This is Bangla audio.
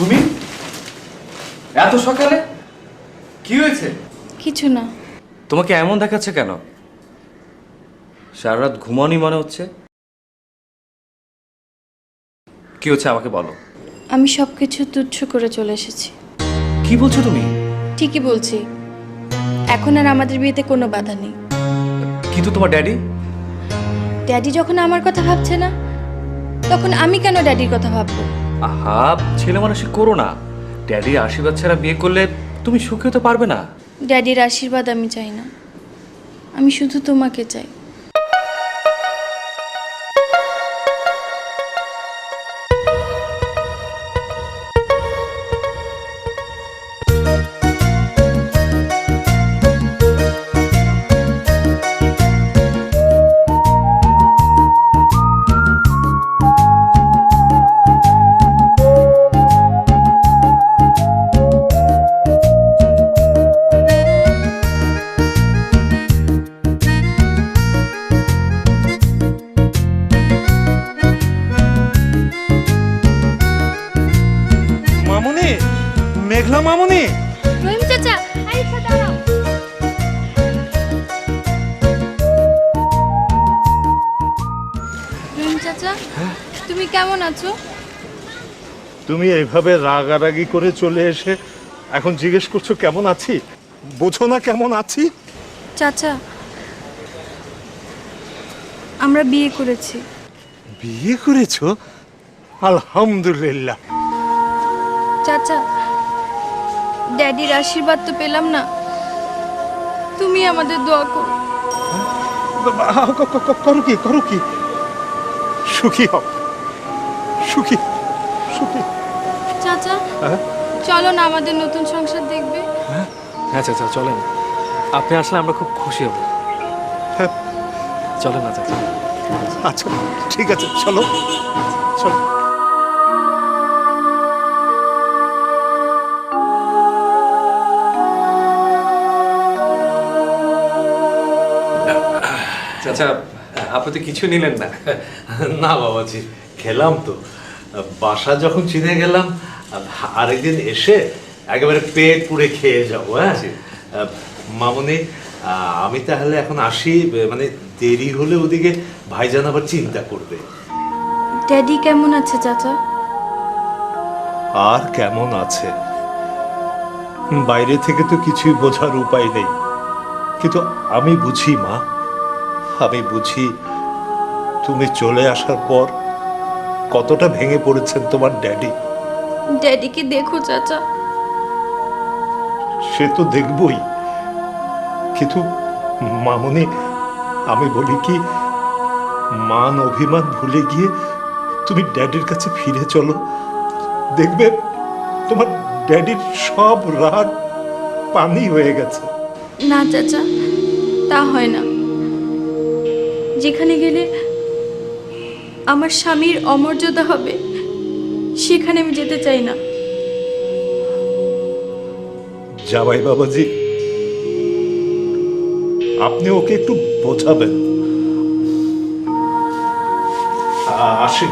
তুমি? এত সকালে? কি হয়েছে? কিছু না। তোমাকে এমন দেখাচ্ছে কেন? সারা রাত ঘুমানি মনে হচ্ছে? কি হচ্ছে আমাকে বলো। আমি সব কিছু তুচ্ছ করে চলে এসেছি। কি বলছো তুমি? ঠিকই বলছি। এখন আর আমাদের বিয়েতে কোনো বাধা নেই। কিন্তু তোমার ড্যাডি? ড্যাডি যখন আমার কথা ভাবছে না তখন আমি কেন ড্যাডির কথা ভাববো? আহা, ছেলে মানুষই করো না। ড্যাডির আশীর্বাদ ছাড়া বিয়ে করলে তুমি সুখী হতে পারবে না। ড্যাডির আশীর্বাদ আমি চাই না। আমি শুধু তোমাকে চাই। মেঘলা মামুনি। রহিম চাচা আরেকটা দাঁড়াও। রহিম চাচা তুমি কেমন আছো? তুমি এইভাবে রাগারাগি করে চলে এসে এখন জিজ্ঞেস করছ কেমন আছি? বোঝো না কেমন আছি? চাচা আমরা বিয়ে করেছি। বিয়ে করেছ? আলহামদুলিল্লাহ। চাচা ড্যাডির আশীর্বাদ তো পেলাম না। তুমি আমাদের দোয়া করো। ক- করো কি করো কি? সুখী হও। সুখী সুখী। চাচা হ্যাঁ? চলো না আমাদের নতুন সংসার দেখবে। হ্যাঁ চাচা চলেন। আপনি আসলে আমরা খুব খুশি হব। হ্যাঁ, চলেন না চাচা। আচ্ছা ঠিক আছে চলো। চাচা আপনি তো কিছু নিলেন না। না বাবাজি খেলাম তো। বাসা যখন চিনে গেলাম আরেকদিন এসে একেবারে পেট পুড়ে খেয়ে যাব হ্যাঁ? মামনি আমি তাহলে এখন আসি মানে দেরি হলে ওদিকে ভাইজান আবার চিন্তা করবে। ড্যাডি কেমন আছে চাচা? আর কেমন আছে? বাইরে থেকে তো কিছুই বোঝার উপায় নেই। কিন্তু আমি বুঝি মা। আমি বুঝি তুমি চলে আসার পর কতটা ভেঙে পড়েছেন তোমার ড্যাডি? ড্যাডিকে দেখো চাচা? সে তো দেখবই। কিন্তু মামনি আমি বলি কি মান অভিমান ভুলে গিয়ে তুমি ড্যাডির কাছে ফিরে চলো। দেখবে তোমার ড্যাডির সব রাগ পানি হয়ে গেছে। না চাচা তা হয় না। যেখানে গেলে আমার স্বামীর অমর্যাদা হবে, সেখানে আমি যেতে চাই না। জামাই বাবাজি, আপনি ওকে একটু বোঝাবেন। আ- আসি